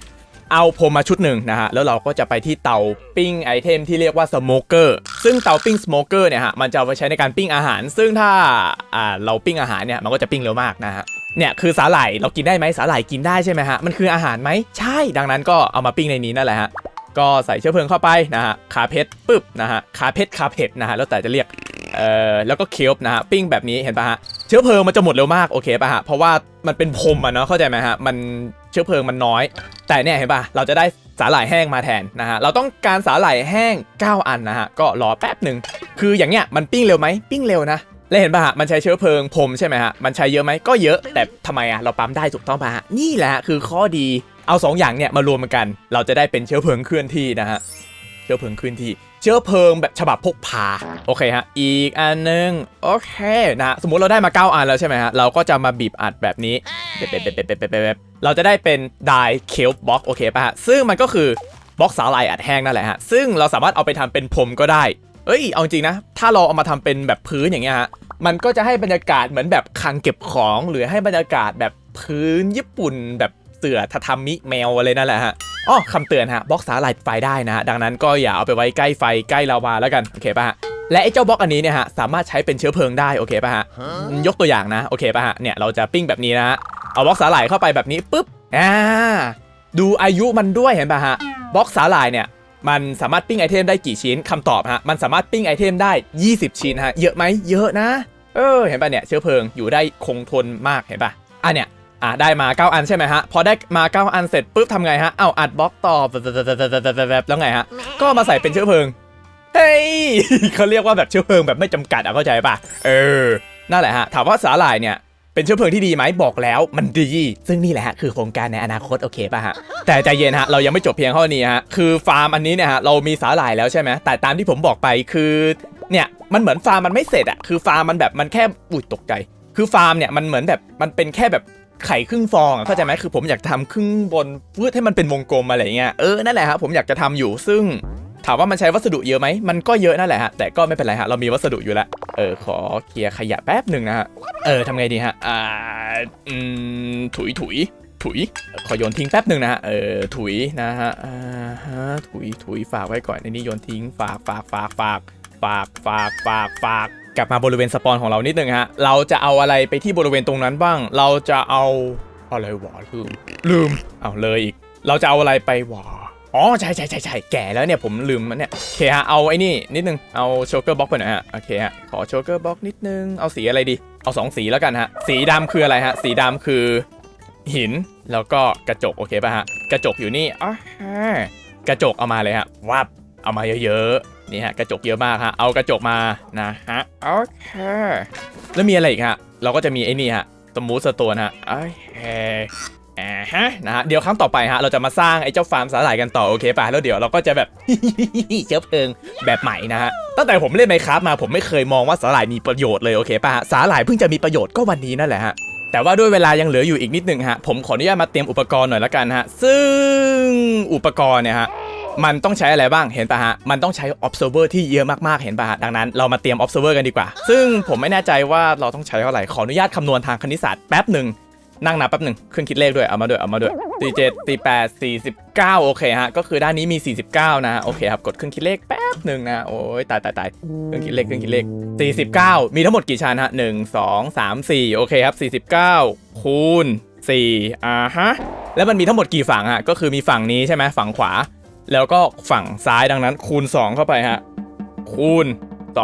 A: เอาผมมาชุดหนึ่งนะฮะ แล้วเราก็จะไปที่เตาปิ้งไอเทมที่เรียกว่าสโมเกอร์ ซึ่งเตาปิ้งสโมเกอร์เนี่ยฮะ มันจะเอาไว้ใช้ในการปิ้งอาหาร ซึ่งถ้า อ่า เราปิ้งอาหารเนี่ย มันก็จะปิ้งเร็วมากนะฮะเนี่ยคือสาหร่ายเรากินได้ไหมสาหร่ายกินได้ใช่ไหมฮะมันคืออาหารไหมใช่ดังนั้นก็เอามาปิ้งในนี้นั่นแหละฮะ ก็ใส่เชื้อเพลิงเข้าไปนะฮะคาเพชรปึ๊บนะฮะคาเพชรคาเพชรนะฮะแล้วแต่จะเรียกเอ่อแล้วก็เคียบนะฮะปิ้งแบบนี้เห็นปะฮะเชื้อเพลิงมันจะหมดเร็วมากโอเคปะฮะเพราะว่ามันเป็นพรมอะเนาะเข้าใจไหมฮะมันเชื้อเพลิงมันน้อย แต่เนี่ยเห็นปะเราจะได้สาหร่ายแห้งมาแทนนะฮะเราต้องการสาหร่ายแห้ง 9 อันนะฮะก็รอแป๊บหนึ่งคืออย่างเงี้ยมันปิ้งเร็วไหมปิ้งเร็วนะแล้วเห็นป่ะฮะมันใช้เชื้อเพลิงพรมใช่ไหมฮะมันใช้เยอะไหมก็เยอะแต่ทำไมอะเราปั๊มได้ถูกต้องป่ะฮะนี่แหละคือข้อดี เอา2ออย่างเนี่ยมารวมกัน เราจะได้เป็นเชื้อเพลิงเคลื่อนที่นะฮะเชื้อเพลิงเคลื่อนที่ เชื้อเพลิงแบบฉบับพกพาโอเคฮะอีกอันหนึงโอเคนะสมมุติเราได้มา 9 อันแล้วใช่ไหมฮะเราก็จะมาบีบอัดแบบนี้เบบเบบเบบเบบเบบเบบเราจะได้เป็นไดเคลบ็อกโอเคป่ะฮะซึ่งมันก็คือบล็อกสาหร่ายอัดแห้งนั่นแหละฮะซึ่งเราสามารถเอาไปทำเป็นพรมก็ได้เอ้ยเอาจริงนะถ้าเราเอามาทำเป็นแบบพื้นอย่างเงี้ยฮะมันก็จะให้บรรยากาศเหมือนแบบคลังเก็บของ หรือให้บรรยากาศแบบพื้นญี่ปุ่นแบบ สือทาทามิแมวอะไรนั่นแหละฮะอ๋อคำเตือนฮะบล็อกสาหร่ายไฟได้นะฮะดังนั้นก็อย่าเอาไปไว้ใกล้ไฟใกล้ลาวาแล้วกันโอเคป่ะฮะและไอ้เจ้าบล็อกอันนี้เนี่ยฮะสามารถใช้เป็นเชื้อเพลิงได้โอเคป่ะฮะยกตัวอย่างนะโอเคป่ะฮะเนี่ยเราจะปิ้งแบบนี้นะฮะเอาบล็อกสาหร่ายเข้าไปแบบนี้ปุ๊บอ่าดูอายุมันด้วยเห็นป่ะฮะบล็อกสาหร่ายเนี่ยมันสามารถปิ้งไอเทมได้กี่ชิ้นคำตอบฮะมันสามารถปิ้งไอเทมได้ 20 ชิ้นฮะเยอะไหมเยอะนะ เออเห็นป่ะเนี่ยเชื้อเพลิงอยู่ได้คงทนมากเห็นป่ะอะเนี่ย อะได้มา 9 อันใช่ไหมฮะ พอได้มา 9 อันเสร็จปุ๊บทำไงฮะ เอ้าอัดบล็อกต่อแบบแล้วไงฮะ ก็เอามาใส่เป็นเชื้อเพลิง เฮ้ยเขาเรียกว่าแบบเชื้อเพลิงแบบไม่จำกัดอะเข้าใจป่ะ เออ นั่นแหละฮะ ถามว่าสาหร่ายเนี่ยเป็นเชื้อเพลิงที่ดีไหมบอกแล้วมันดี ซึ่งนี่แหละฮะคือโครงการในอนาคตโอเคป่ะฮะ แต่ใจเย็นฮะเรายังไม่จบเพียงเท่านี้ฮะคือฟาร์มอันนี้เนี่ยฮะเรามีสาหร่ายแล้วใช่ไหมแต่ตามที่ผมบอกไปคือเนี่ยมันเหมือนฟาร์มมันไม่เสร็จอะคือฟาร์มมันแบบมันแค่อุ้ยตกใจ คือฟาร์มเนี่ยมันเหมือนแบบมันเป็นแค่แบบ ไข่ครึ่งฟองอะเข้าใจไหมคือผมอยากทำครึ่งบนเพื่อให้มันเป็นวงกลมอะไรเงี้ยเออนั่นแหละฮะผมอยากจะทำอยู่ซึ่งถามว่ามันใช้วัสดุเยอะไหม มันก็เยอะนั่นแหละฮะ แต่ก็ไม่เป็นไรฮะ เรามีวัสดุอยู่แล้ว เออ ขอเคลียร์ขยะแป๊บหนึ่งนะฮะ เออทำไงดีฮะ อ่า อืม ถุยถุย ถุย ขอโยนทิ้งแป๊บหนึ่งนะฮะ เออ ถุยนะฮะ อ่าฮะ ถุยถุยฝากไว้ก่อนในนี้โยนทิ้ง ฝากฝากฝากฝากฝากฝากฝากฝาก กลับมาบริเวณสปอนของเรานิดนึงฮะ เราจะเอาอะไรไปที่บริเวณตรงนั้นบ้าง เราจะเอาอะไรวะลืมลืมเอาเลยอีก เราจะเอาอะไรไปวะอ๋อใช่ใช่ใช่ใช่แก่แล้วเนี่ยผมลืมมันเนี่ยโอเคฮะเอาไอ้นี่นิดนึงเอาโชเกอร์บ็อกไปหน่อยฮะโอเคฮะขอโชเกอร์บ็อกนิดนึงเอาสีอะไรดี เอาสองสีแล้วกันฮะสีดำคืออะไรฮะสีดำคือหินแล้วก็กระจกโอเคป่ะฮะกระจกอยู่นี่อ๋อฮะกระจกเอามาเลยฮะวับเอามาเยอะๆ นี่ฮะกระจกเยอะมากฮะเอากระจกมานะฮะโอเคแล้วมีอะไรอีกฮะเราก็จะมีไอ้นี่ฮะสมูทสโตนฮะโอเคอ่าฮะนะฮะเดี๋ยวครั้งต่อไปฮะเราจะมาสร้างไอ้เจ้าฟาร์มสาหร่ายกันต่อโอเคป่ะแล้วเดี๋ยวเราก็จะแบบ เชื้อเพลิงแบบใหม่นะฮะตั้งแต่ผมเล่นไมครับมาผมไม่เคยมองว่าสาหร่ายมีประโยชน์เลยโอเคป่ะฮะสาหร่ายเพิ่งจะมีประโยชน์ก็วันนี้นั่นแหละฮะแต่ว่าด้วยเวลายังเหลืออยู่อีกนิดหนึ่งฮะผมขออนุญาตมาเตรียมอุปกรณ์หน่อยละกันฮะซึ่งอุปกรณ์เนี่ยฮะ มันต้องใช้อะไรบ้างเห็นปะฮะ มันต้องใช้ observer ที่เยอะมากๆ เห็นปะฮะ ดังนั้นเรามาเตรียม observer กันดีกว่า ซึ่งผมไม่แน่ใจว่าเราต้องใช้เท่าไหร่ ขออนุญาตคำนวณทางคณิตศาสตร์แป๊บหนึ่ง นั่งนับแป๊บหนึ่งเครื่องคิดเลขด้วย เอามาด้วย เอามาด้วยสี่เจ็ดสี่แปดสี่สิบเก้าโอเคฮะ ก็คือด้านนี้มี 49 นะ โอเคครับ กดเครื่องคิดเลขแป๊บหนึ่งนะ โอ้ยตายตายตายเครื่องคิดเลขเครื่องคิดเลข 49 มีทั้งหมดกี่ชั้นฮะหนึ่งสองสามสี่โอเคครับ49คูณ4อ่าฮะ แล้วมันมีทั้งหมดกี่ฝั่งฮะ ก็คือมีฝั่งนี้ใช่ไหมฝั่งขวา แล้วก็ฝั่งซ้ายดังนั้น คูณ 2 เข้าไปฮะ คูณ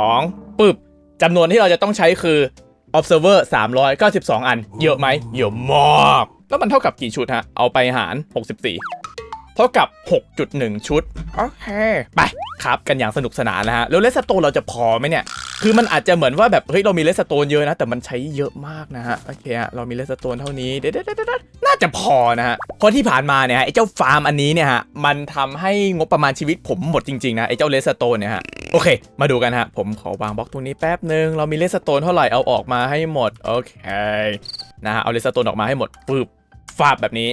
A: 2ปึ๊บจำนวนที่เราจะต้องใช้คือ observer 392 อัน เยอะไหมเยอะมาก แล้วมันเท่ากับกี่ชุดฮะ เอาไปหาร 64 ท่ากับ 6.1 ชุด โอเค ไปครับกันอย่างสนุกสนานนะฮะ แล้วเลสโตนเราจะพอไหมเนี่ย คือมันอาจจะเหมือนว่าแบบ เฮ้ย เรามีเลสโตนเยอะนะ แต่มันใช้เยอะมากนะฮะ โอเคฮะ เรามีเลสโตนเท่านี้ เด็ดๆน่าจะพอนะฮะเพราะที่ผ่านมาเนี่ยฮะ ไอ้เจ้าฟาร์มอันนี้เนี่ยฮะ มันทำให้งบประมาณชีวิตผมหมดจริงๆนะ ไอ้เจ้าเลสโตนเนี่ยฮะ โอเค มาดูกันฮะ ผมขอวางบล็อกตรงนี้แป๊บหนึ่งเรามีเลสโตนเท่าไหร่ เอาออกมาให้หมด โอเค นะฮะ เอาเลสโตนออกมาให้หมดปึ๊บฟาบแบบนี้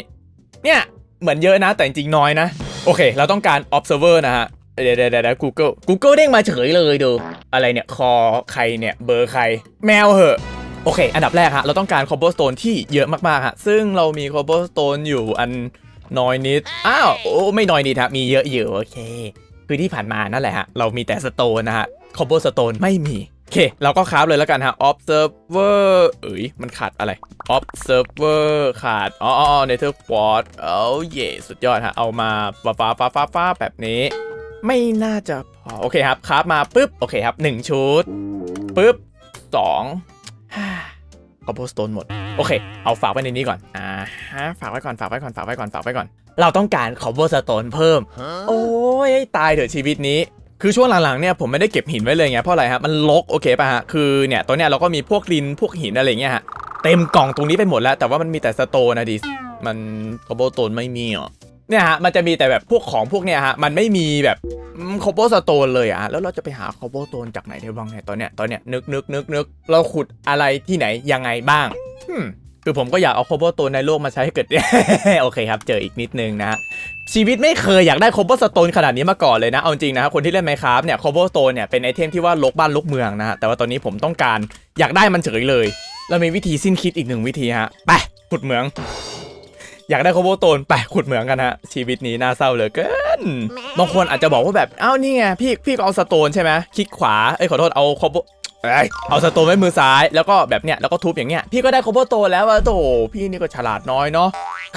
A: เนี่ย เหมือนเยอะนะแต่จริงๆน้อยนะ โอเค เราต้องการ observer นะฮะ เดี๋ยวเดี๋ยวเดี๋ยว Google Google เด้งมาเฉยเลยดู อะไรเนี่ย คอใครเนี่ย เบอร์ใคร แมวเหอะโอเค อันดับแรกฮะ เราต้องการ cobblestone ที่เยอะมากๆฮะ ซึ่งเรามี cobblestone อยู่อันน้อยนิด อ้าว โอ้ ไม่น้อยนิดฮะ มีเยอะอยู่ โอเค คือที่ผ่านมานั่นแหละฮะ เรามีแต่สโตนนะฮะ cobblestone ไม่มี โอเค เราก็คราฟเลยแล้วกันฮะ observer เอ้ย มันขาดอะไร observer ขาด อ๋ออ๋อ nether quartz โอ้เย่สุดยอดฮะ เอามาฟ้าฟ้าฟ้าฟ้าฟ้าแบบนี้ ไม่น่าจะพอ โอเคครับ คราฟมาปุ๊บ โอเคครับ 1 ชุดปุ๊บสองฮ่า cobblestone หมด โอเค เอาฝากไว้ในนี้ก่อน อ่าฮะ ฝากไว้ก่อน ฝากไว้ก่อน ฝากไว้ก่อน ฝากไว้ก่อน เราต้องการ cobblestone เพิ่ม โอ้ย ตายเถอะชีวิตนี้ คือช่วงหลังๆเนี่ยผมไม่ได้เก็บหินไว้เลยไงเพราะอะไรฮะมันลกโอเคป่ะฮะคือเนี่ยตัวเนี้ยเราก็มีพวกดินพวกหินอะไรเงี้ยฮะเต็มกล่องตรงนี้ไปหมดแล้ว แต่ว่ามันมีแต่สโตนนะดิมันโคโบโตนไม่มีเหรอเนี่ยฮะมันจะมีแต่แบบพวกของพวกเนี้ยฮะมันไม่มีแบบโคโบสโตนเลยอะแล้วเราจะไปหาโคโบโตนจากไหนได้บ้างเนี่ยตอนเนี้ยตอนเนี้ยนึกนึกนึกนึกเราขุดอะไรที่ไหนยังไงบ้าง คือผมก็อยากเอาโคโบโตนในโลกมาใช้ให้เกิด โอเคครับ เจออีกนิดนึงนะชีวิตไม่เคยอยากได้โคโบสโตนขนาดนี้มาก่อนเลยนะ เอาจริงนะครับคนที่เล่นไมครับเนี่ยโคโบสโตนเนี่ยเป็นไอเทมที่ว่าลกบ้านลกเมืองนะฮะแต่ว่าตอนนี้ผมต้องการอยากได้มันเฉยเลย เรามีวิธีสิ้นคิดอีกหนึ่งวิธีฮะไปขุดเหมือง อยากได้โคโบสโตนไปขุดเหมืองกันฮะชีวิตนี้น่าเศร้าเหลือเกินบางคนอาจจะบอกว่าแบบอ้าวนี่ไงพี่พี่ก็เอาสโตนใช่ไหมคลิกขวาเอ้ยขอโทษเอาโคโบ เอ้ยเอาสโตนไว้มือซ้ายแล้วก็แบบเนี้ยแล้วก็ทุบอย่างเงี้ยพี่ก็ได้โคโบโตแล้วอะโตพี่นี่ก็ฉลาดน้อยเนาะ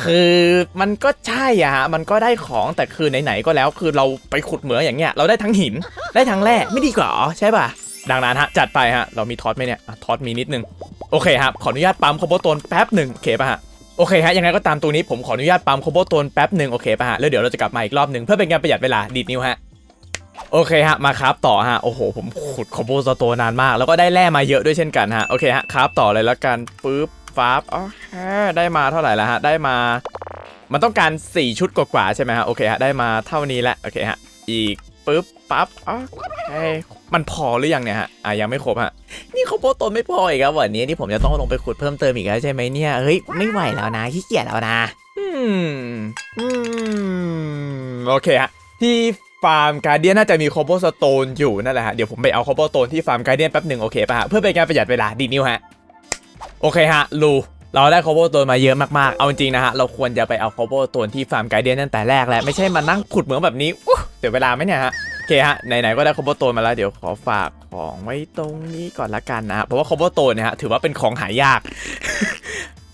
A: คือมันก็ใช่อะฮะมันก็ได้ของแต่คือไหนๆก็แล้ว คือเราไปขุดเหมืองอย่างเงี้ยเราได้ทั้งหินได้ทั้งแร่ไม่ดีกว่าเหรอใช่ป่ะดังนั้นฮะจัดไปฮะเรามีท็อตไหมเนี่ยท็อตมีนิดนึงโอเคครับขออนุญาตปั๊มโคโบโตนแป๊บหนึ่งโอเคป่ะฮะโอเคฮะยังไงก็ตามตัวนี้ผมขออนุญาตปั๊มโคโบโตนแป๊บหนึ่งโอเคป่ะฮะแล้วเดี๋ยวเราจะกลับมาอีกรอบหนึ่งเพื่อเป็นการประหยัดเวลาดีดนิ้วฮะ โอเคฮะมาครับต่อฮะโอ้โหผมขุดโคโบสโตนนานมาก แล้วก็ได้แร่มาเยอะด้วยเช่นกันฮะโอเคฮะครับต่อเลยแล้วกันปึ๊บฟ้าบโอเคได้มาเท่าไหร่แล้วฮะได้มา มันต้องการ 4 ชุดกว่าๆใช่ไหมฮะโอเคฮะได้มาเท่านี้แหละโอเคฮะอีกปุ๊บปั๊บโอเคมันพอหรือยังเนี่ยฮะอะยังไม่ครบฮะนี่เขาโปรตนไม่พออีกครับวันนี้นี่ผมจะต้องลงไปขุดเพิ่มเติมอีกแล้วใช่ไหมเนี่ยเฮ้ยไม่ไหวแล้วนะขี้เกียจแล้วนะอืมอืมโอเคฮะที่ ฟาร์มการเดียนน่าจะมีโคโบสโตนอยู่นั่นแหละฮะ เดี๋ยวผมไปเอาโคโบสโตนที่ฟาร์มการเดียนแป๊บหนึ่งโอเคป่ะฮะ เพื่อเป็นการประหยัดเวลาดีนิวฮะ โอเคฮะลูเราได้ c o โบตัวมาเยอะมากๆ เอาจริงนะฮะ เราควรจะไปเอา c o โบตัวที่ฟาร์มไกด์เดียนตั้งแต่แรกแล้วไม่ใช่มานั่งขุดเหมืองแบบนี้อู้เสียเวลาไหมเนี่ยฮะโอเคฮะ ไหนๆก็ได้ c o โบตัวมาแล้วเดี๋ยวขอฝากของไว้ตรงนี้ก่อนละกันนะฮะ เพราะว่า c o โบตัวเนี่ยฮะถือว่าเป็นของหายาก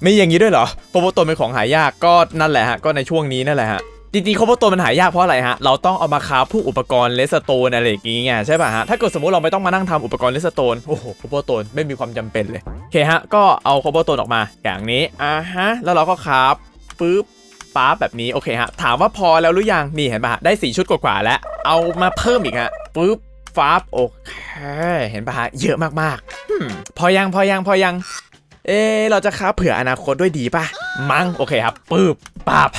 A: ไมีอย่างนี้ด้วยเหรอ c o โบตัวเป็นของหายากก็นั่นแหละฮะก็ในช่วงนี้นั่นแหละฮะ จริงๆ c o โบตัวมันหายากเพราะอะไรฮะ เราต้องเอามาคาพวกอุปกรณ์เลสโตนอะไรอย่างงี้ไงใช่ป่ะฮะ ถ้าเกิดสมมติเราไม่ต้องมานั่งทำอุปกรณ์เลสโตนโอ้โห c o โบตัวไม่มีความจำเป็นเลยโอเคฮะก็เอาโคโบโตนออกมาอย่างนี้อ่าฮะแล้วเราก็คาฟปึ๊บป๊าบแบบนี้โอเคฮะถามว่าพอแล้วหรือยังนี่เห็นปะฮะได้4ชุดกว่าๆแล้วเอามาเพิ่มอีกฮะปึ๊บฟ้าบโอเคเห็นป่ะฮะเยอะมากๆพอยังพอยังพอยัง เอเราจะคราเผื่ออนาคตด้วยดีป่ะ มั้งโอเคครับปึ๊บป๊าบ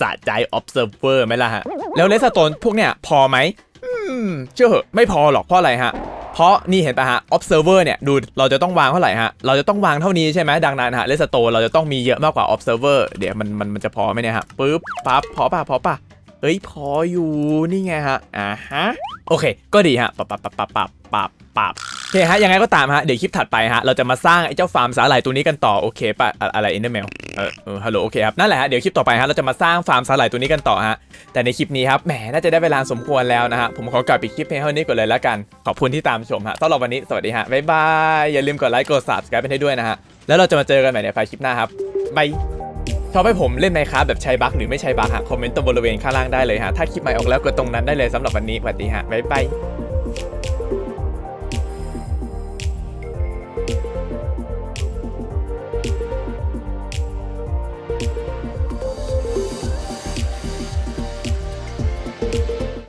A: สะใจ observer ไหมล่ะฮะ แล้วเลสโตนพวกเนี้ยพอไหมอืมเชื่อเหอไม่พอหรอกเพราะอะไรฮะเพราะนี่เห็นปะฮะ observer เนี่ยดูเราจะต้องวางเท่าไหร่ฮะ เราจะต้องวางเท่านี้ใช่ไหมดังนั้นฮะเลสโตนเราจะต้องมีเยอะมากกว่า observer เดี๋ยวมันมันมันจะพอไหมเนี่ยฮะปึ๊บปั๊บพอป่ะพอป่ะเฮ้ยพออยู่นี่ไงฮะอ่าฮะโอเค ก็ดีฮะปับปับปับปับปับปับปับ เคฮะยังไงก็ตามฮะเดี๋ยวคลิปถัดไปฮะเราจะมาสร้างไอ้เจ้าฟาร์มสาหร่ายตัวนี้กันต่อโอเคป่ะอะอะไรเอินเดอร์เมลเออเอฮัลโหลโอเคครับนั่นแหละฮะเดี๋ยวคลิปต่อไปฮะเราจะมาสร้างฟาร์มสาหร่ายตัวนี้กันต่อฮะแต่ในคลิปนี้ครับแหมน่าจะได้เวลาสมควรแล้วนะฮะผมขอกลับอีกคลิปเพียงเท่านี้ก่อนเลยแล้วกันขอบคุณที่ตามชมฮะสำหรับวันนี้สวัสดีฮะบ๊ายบายอย่าลืมกดไลค์กด subscribe ไปให้ด้วยนะฮะแล้วเราจะมาเจอกันใหม่ในไฟล์คลิปหน้าครับบายชอบให้ผมเล่นไมค์ครับแบบใช้บั๊กหรือไม่ใช้บั๊กฮะคอมเมนต์ตรงบริเวณข้างล่างได้เลยฮะถ้าคลิปใหม่ออกแล้วกดตรงนั้นได้เลยสำหรับวันนี้สวัสดีฮะบ๊ายบาย